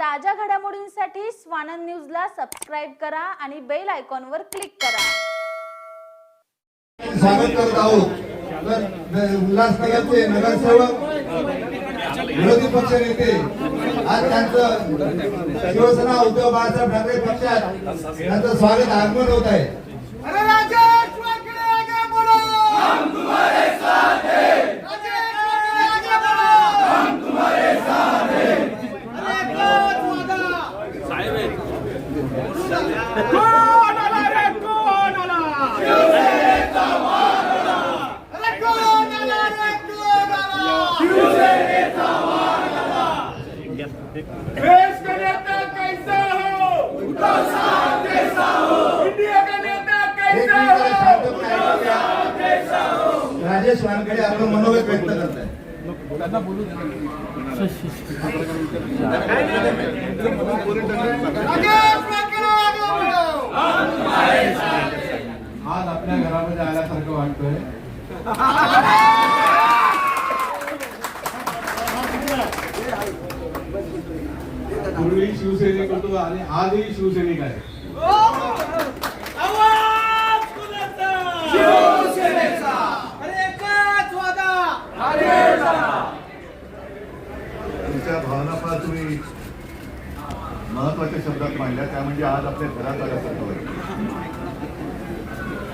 ताज्या घडामोडींसाठी स्वानंद न्यूजला सबस्क्राईब करा आणि बेल आयकॉनवर क्लिक करा. स्वागत करत आहोत. उल्हासनगरचे नगरसेवक विरोधी पक्ष नेते आज त्यांचं शिवसेना उद्धव बाळासाहेब ठाकरे पक्षात त्यांचं स्वागत आगमन होत आहे अरे राजेश वानखेडे आगे बोलो हम तुम्हारे साथ हैं राजेश वानखेडे आगे बोलो हम तुम्हारे साथ हैं अरे कोण वादा साहेब कोण आला रे कोण आला शिवसेनेचा वार आला अरे कोण आला रे कोण आला शिवसेनेचा वार आला देश का नेता कैसा हो? उद्धव साथ कैसा हो? इंडिया का नेता कैसा हो? मिनिट साथ कैसा हो राजेश वानखेडे आपलं मनोगत व्यक्त करत आहे राजेश आज आपल्या घरामध्ये आल्यासारखं वाटतोय. पूर्वी शिवसैनिक होतो आणि आजही शिवसैनिक आहे. अरे एकच वादा. तुमच्या भावना फार तुम्ही महत्त्वाच्या शब्दात मांडल्या त्या म्हणजे आज आपल्या घरात आल्यासारखं वाटतं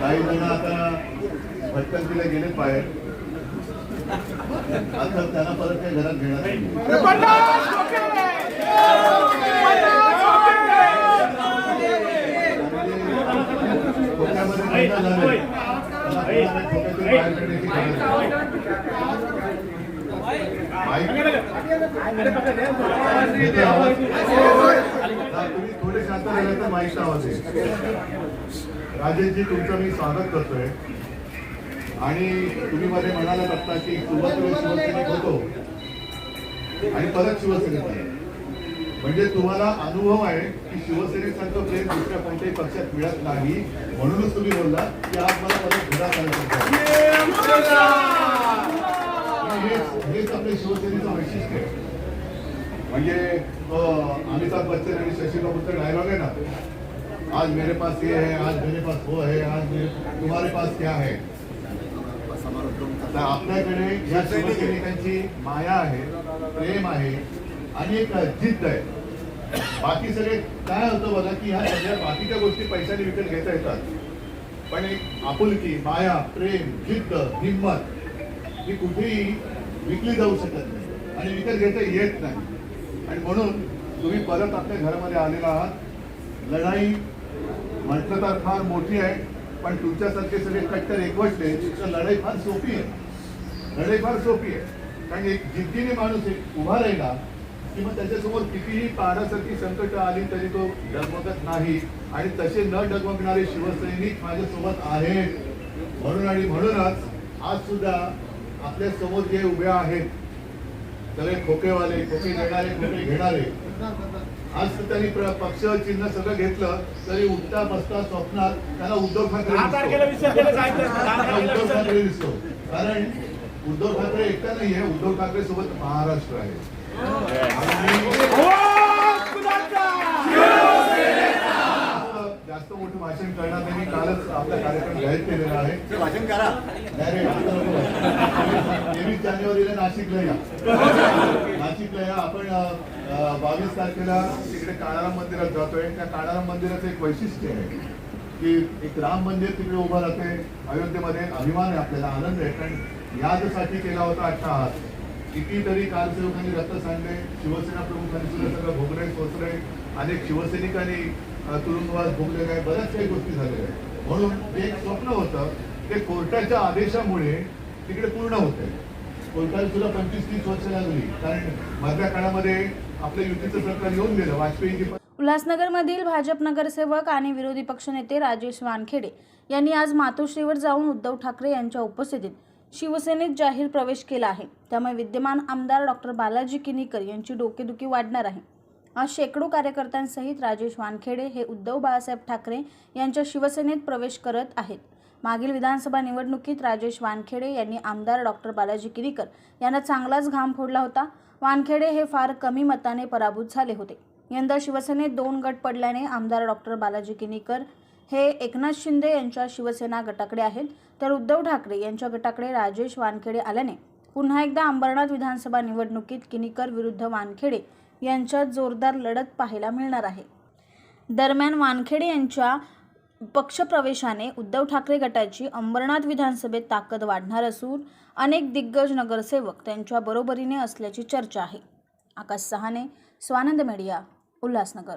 काही जण आता भटकंतीला गेलेत बाहेर आता त्यांना परत काही घरात घेणार नाही. थोडे शांत तर माईकचा आवाज आहे राजेशजी तुमचं मी स्वागत करतोय. आणि तुम्ही मध्ये म्हणालात आता की सुरुवात होतो. आणि परत शिवसेनेत आहे म्हणजे तुम्हाला अनुभव आहे की शिवसेनेसारखं प्रेम दुसऱ्या कोणत्याही पक्षात मिळत नाही. म्हणूनच तुम्ही बोलला की आज मला मला घरात हेच आपल्या शिवसेनेचं वैशिष्ट्य आहे. म्हणजे अमिताभ बच्चन आणि शशी कपूरचा डायलॉग आहे ना. आज मेरे पास ये है आज मेरे पास वो है आज तुम्हारे पास क्या है? तर आपल्याकडे या शिवसैनिकांची माया आहे प्रेम आहे आणि एक जिद्द आहे बाकी सगळे काय होतं बघा की ह्या सगळ्या बाकीच्या गोष्टी पैशाने विकत घेता येतात. पण एक आपुलकी माया प्रेम जिद्द हिंमत ही कुठेही विकली जाऊ शकत नाही आणि विकत घेता येत नाही. आणि म्हणून तुम्ही परत आपल्या घरामध्ये आलेला आहात. लढाई म्हटलं तर फार मोठी आहे पण तुमच्यासारखे सगळे कट्टर एकवटले तर लढाई फार सोपी आहे. लढाई फार सोपी आहे. कारण एक जिद्दीने माणूस एक उभा राहिला की मग त्याच्यासमोर कितीही पाण्यासारखी संकट आली तरी तो डगमगत नाही. आणि तसे न डगमगणारे शिवसैनिक माझ्यासोबत आहेत. म्हणून आणि म्हणूनच आज सुद्धा आपल्यासमोर जे उभे आहेत सगळे खोकेवाले खोके देणारे खोके घेणारे आज त्यांनी पक्ष चिन्ह सगळं घेतलं तरी उठता बसता स्वप्नात त्यांना उद्धव ठाकरे उद्धव ठाकरे दिसतो. कारण उद्धव ठाकरे एकटा नाहीये. उद्धव ठाकरे सोबत महाराष्ट्र आहे. आणि जास्त मोठं भाषण करणार नाही. कालच आपला कार्यक्रम जाहीर केलेला आहे. भाषण करा. तेवीस जानेवारीला नाशिकला या. नाशिकला या. आपण बावीस तारखेला तिकडे काळाराम मंदिरात जातोय. त्या काळाराम मंदिराचं एक वैशिष्ट्य आहे की एक राम मंदिर तिकडे उभं राहते. अयोध्येमध्ये अभिमान आहे आपल्याला. आनंद आहे. कारण याजसाठी केला होता अट्टाहास कितीतरी कालसेवकांनी रक्त सांडले. शिवसेना प्रमुखांनी सुद्धा सगळं भोगले सोसले अनेक शिवसैनिकांनी तुरुंगवास भोगलेला आहे बऱ्याच काही गोष्टी झालेल्या आहेत. म्हणून जे एक स्वप्न होतं ते कोर्टाच्या आदेशामुळे तिकडे पूर्ण होतंय कोर्टाला सुद्धा पंचवीस तीस वर्ष लागली कारण मधल्या काळामध्ये आपल्या युतीचं सरकार येऊन गेलं. वाजपेयीजी उल्हासनगरमधील भाजप नगरसेवक आणि विरोधी पक्षनेते राजेश वानखेडे यांनी आज मातोश्रीवर जाऊन उद्धव ठाकरे यांच्या उपस्थितीत शिवसेनेत जाहीर प्रवेश केला आहे. त्यामुळे विद्यमान आमदार डॉक्टर बालाजी किनीकर यांची डोकेदुखी वाढणार आहे. आज शेकडो कार्यकर्त्यांसहित राजेश वानखेडे हे उद्धव बाळासाहेब ठाकरे यांच्या शिवसेनेत प्रवेश करत आहेत. मागील विधानसभा निवडणुकीत राजेश वानखेडे यांनी आमदार डॉक्टर बालाजी किनीकर यांना चांगलाच घाम फोडला होता. वानखेडे हे फार कमी मताने पराभूत झाले होते. यंदा शिवसेनेत दोन गट पडल्याने आमदार डॉक्टर बालाजी किनीकर हे एकनाथ शिंदे यांच्या शिवसेना गटाकडे आहेत. तर उद्धव ठाकरे यांच्या गटाकडे राजेश वानखेडे आल्याने पुन्हा एकदा अंबरनाथ विधानसभा निवडणुकीत किनीकर विरुद्ध वानखेडे यांच्यात जोरदार लढत पाहायला मिळणार आहे. दरम्यान वानखेडे यांच्या पक्षप्रवेशाने उद्धव ठाकरे गटाची अंबरनाथ विधानसभेत ताकद वाढणार असून अनेक दिग्गज नगरसेवक त्यांच्या बरोबरीने असल्याची चर्चा आहे. आकाश सहाने स्वानंद मीडिया उल्हासनगर.